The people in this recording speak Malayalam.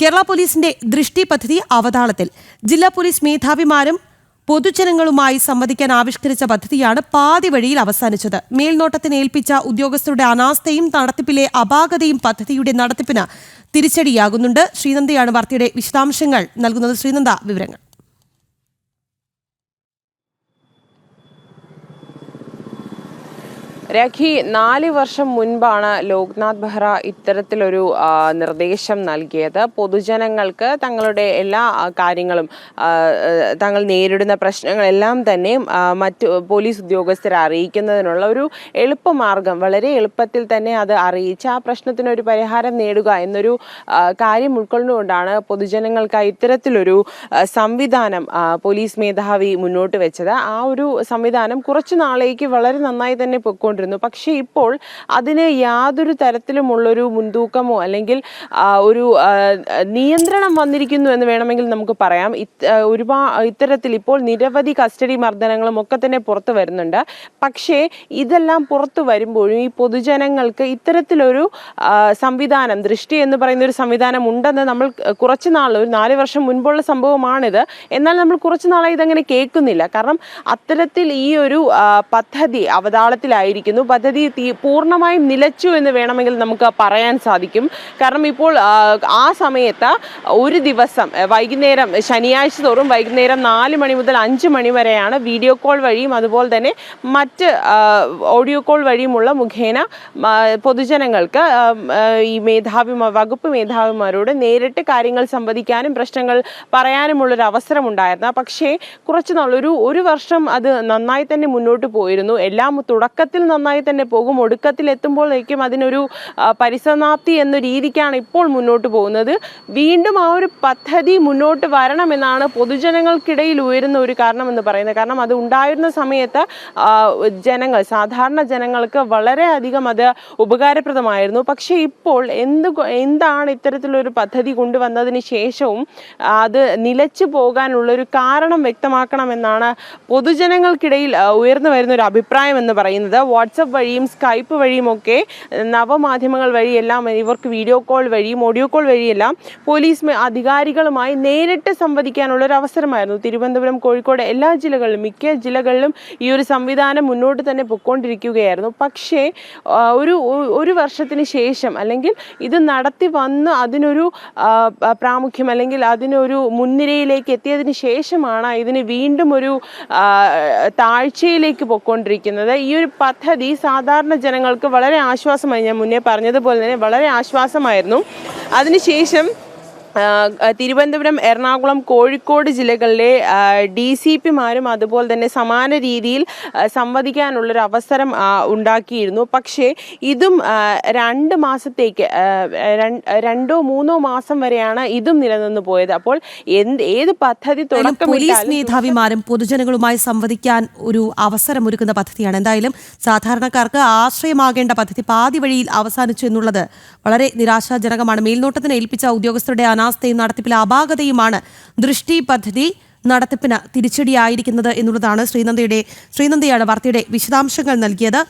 കേരള പോലീസിന്റെ ദൃഷ്ടി പദ്ധതി അവതാളത്തിൽ. ജില്ലാ പോലീസ് മേധാവിമാരും പൊതുജനങ്ങളുമായി സംവദിക്കാൻ ആവിഷ്കരിച്ച പദ്ധതിയാണ് പാതി വഴിയിൽ അവസാനിച്ചത്. മേൽനോട്ടത്തിന് ഏൽപ്പിച്ച ഉദ്യോഗസ്ഥരുടെ അനാസ്ഥയും നടത്തിപ്പിലെ അപാകതയും പദ്ധതിയുടെ നടത്തിപ്പിന് തിരിച്ചടിയാകുന്നുണ്ട്. ശ്രീനന്ദയാണ് വാർത്തയുടെ വിശദാംശങ്ങൾ. നൽകുന്നത് ശ്രീനന്ദ വിവരങ്ങൾ. രഖി നാല് വർഷം മുൻപാണ് ലോക്നാഥ് ബെഹ്റ ഇത്തരത്തിലൊരു നിർദ്ദേശം നൽകിയത്. പൊതുജനങ്ങൾക്ക് തങ്ങളുടെ എല്ലാ കാര്യങ്ങളും തങ്ങൾ നേരിടുന്ന പ്രശ്നങ്ങളെല്ലാം തന്നെ മറ്റു പോലീസ് ഉദ്യോഗസ്ഥരെ അറിയിക്കുന്നതിനുള്ള ഒരു എളുപ്പമാർഗം വളരെ എളുപ്പത്തിൽ തന്നെ അത് അറിയിച്ച് ആ പ്രശ്നത്തിനൊരു പരിഹാരം നേടുക എന്നൊരു കാര്യം ഉൾക്കൊണ്ടുകൊണ്ടാണ് പൊതുജനങ്ങൾക്കായി ഇത്തരത്തിലൊരു സംവിധാനം പോലീസ് മേധാവി മുന്നോട്ട് വെച്ചത്. ആ ഒരു സംവിധാനം കുറച്ചു നാളേക്ക് വളരെ നന്നായി തന്നെ പൊയ്ക്കൊണ്ടിരുന്നു പക്ഷേ ഇപ്പോൾ അതിന് യാതൊരു തരത്തിലുമുള്ളൊരു മുൻതൂക്കമോ അല്ലെങ്കിൽ ഒരു നിയന്ത്രണം വന്നിരിക്കുന്നു എന്ന് വേണമെങ്കിൽ നമുക്ക് പറയാം. ഒരുപാട് ഇത്തരത്തിൽ ഇപ്പോൾ നിരവധി കസ്റ്റഡി മർദ്ദനങ്ങളും ഒക്കെ തന്നെ പുറത്തു വരുന്നുണ്ട്. പക്ഷേ ഇതെല്ലാം പുറത്തു വരുമ്പോഴും ഈ പൊതുജനങ്ങൾക്ക് ഇത്തരത്തിലൊരു സംവിധാനം ദൃഷ്ടി എന്ന് പറയുന്ന ഒരു സംവിധാനം ഉണ്ടെന്ന് നമ്മൾ കുറച്ച് നാൾ ഒരു നാല് വർഷം മുൻപുള്ള സംഭവമാണിത്. എന്നാൽ നമ്മൾ കുറച്ച് നാളായി ഇതങ്ങനെ കേൾക്കുന്നില്ല. കാരണം അത്തരത്തിൽ ഈ ഒരു പദ്ധതി അവതാളത്തിലായിരിക്കുന്നു. പദ്ധതി തീ- പൂർണമായും നിലച്ചു എന്ന് വേണമെങ്കിൽ നമുക്ക് പറയാൻ സാധിക്കും. കാരണം ഇപ്പോൾ ആ, സമയത്ത് ഒരു ദിവസം വൈകുന്നേരം ശനിയാഴ്ച തോറും വൈകുന്നേരം നാല് മണി മുതൽ അഞ്ച് മണി വരെയാണ് വീഡിയോ കോൾ വഴിയും അതുപോലെ തന്നെ മറ്റ് ഓഡിയോ കോൾ വഴിയുമുള്ള മുഖേന പൊതുജനങ്ങൾക്ക് ഈ മേധാവി വകുപ്പ് മേധാവിമാരോട് നേരിട്ട് കാര്യങ്ങൾ സംവദിക്കാനും പ്രശ്നങ്ങൾ പറയാനുമുള്ളൊരു അവസരം ഉണ്ടായിരുന്നു. പക്ഷേ കുറച്ച് നാൾ ഒരു ഒരു വർഷം അത് നന്നായി തന്നെ മുന്നോട്ട് പോയിരുന്നു. എല്ലാം തുടക്കത്തിൽ നന്നായി തന്നെ പോകും. ഒടുക്കത്തിൽ എത്തുമ്പോഴേക്കും അതിനൊരു പരിസമാപ്തി എന്ന രീതിക്കാണ് ഇപ്പോൾ മുന്നോട്ട് പോകുന്നത്. വീണ്ടും ആ ഒരു പദ്ധതി മുന്നോട്ട് വരണമെന്നാണ് പൊതുജനങ്ങൾക്കിടയിൽ ഉയരുന്ന ഒരു കാരണം എന്ന് പറയുന്നത്. കാരണം അത് ഉണ്ടായിരുന്ന സമയത്ത് ജനങ്ങൾ സാധാരണ ജനങ്ങൾക്ക് വളരെയധികം അത് ഉപകാരപ്രദമായിരുന്നു. പക്ഷേ ഇപ്പോൾ എന്ത് എന്താണ് ഇത്തരത്തിലൊരു പദ്ധതി കൊണ്ടുവന്നതിന് ശേഷവും അത് നിലച്ചു പോകാനുള്ളൊരു കാരണം വ്യക്തമാക്കണമെന്നാണ് പൊതുജനങ്ങൾക്കിടയിൽ ഉയർന്നു വരുന്ന ഒരു അഭിപ്രായം എന്ന് പറയുന്നത് വാട്സപ്പ് വഴിയും സ്കൈപ്പ് വഴിയും ഒക്കെ നവമാധ്യമങ്ങൾ വഴിയെല്ലാം ഇവർക്ക് വീഡിയോ കോൾ വഴിയും ഓഡിയോ കോൾ വഴിയെല്ലാം പോലീസ് അധികാരികളുമായി നേരിട്ട് സംവദിക്കാനുള്ള ഒരു അവസരമായിരുന്നു. തിരുവനന്തപുരം കോഴിക്കോട് എല്ലാ ജില്ലകളിലും മിക്ക ജില്ലകളിലും ഈ ഒരു സംവിധാനം മുന്നോട്ട് തന്നെ പൊയ്ക്കൊണ്ടിരിക്കുകയായിരുന്നു. പക്ഷേ ഒരു ഒരു വർഷത്തിന് ശേഷം അല്ലെങ്കിൽ ഇത് നടത്തി വന്ന് അതിനൊരു പ്രാമുഖ്യം അല്ലെങ്കിൽ അതിനൊരു മുൻനിരയിലേക്ക് എത്തിയതിന് ശേഷമാണ് ഇതിന് വീണ്ടും ഒരു താഴ്ചയിലേക്ക് പൊയ്ക്കൊണ്ടിരിക്കുന്നത്. ഈ ഒരു പദ്ധതി സാധാരണ ജനങ്ങൾക്ക് വളരെ ആശ്വാസമായി ഞാൻ മുന്നേ പറഞ്ഞതുപോലെ തന്നെ വളരെ ആശ്വാസമായിരുന്നു. അതിനുശേഷം തിരുവനന്തപുരം എറണാകുളം കോഴിക്കോട് ജില്ലകളിലെ ഡി സി പിമാരും അതുപോലെ തന്നെ സമാന രീതിയിൽ സംവദിക്കാനുള്ളൊരു അവസരം ഉണ്ടാക്കിയിരുന്നു. പക്ഷേ ഇതും രണ്ട് മാസത്തേക്ക് രണ്ടോ മൂന്നോ മാസം വരെയാണ് ഇതും നിലനിന്ന് പോയത്. അപ്പോൾ എന്ത് ഏത് പദ്ധതി പോലീസ് മേധാവിമാരും പൊതുജനങ്ങളുമായി സംവദിക്കാൻ ഒരു അവസരം ഒരുക്കുന്ന പദ്ധതിയാണ്. എന്തായാലും സാധാരണക്കാർക്ക് ആശ്രയമാകേണ്ട പദ്ധതി പാതി വഴിയിൽ അവസാനിച്ചു എന്നുള്ളത് വളരെ നിരാശാജനകമാണ്. മേൽനോട്ടത്തിന് ഏൽപ്പിച്ച ഉദ്യോഗസ്ഥരുടെ അനാസ്ഥയും നടത്തിപ്പിലെ അപാകതയുമാണ് ദൃഷ്ടി പദ്ധതി നടത്തിപ്പിന് തിരിച്ചടിയായിരിക്കുന്നത് എന്നുള്ളതാണ് ശ്രീനന്ദയുടെ ശ്രീനന്ദയാണ് വാർത്തയുടെ വിശദാംശങ്ങൾ നൽകിയത്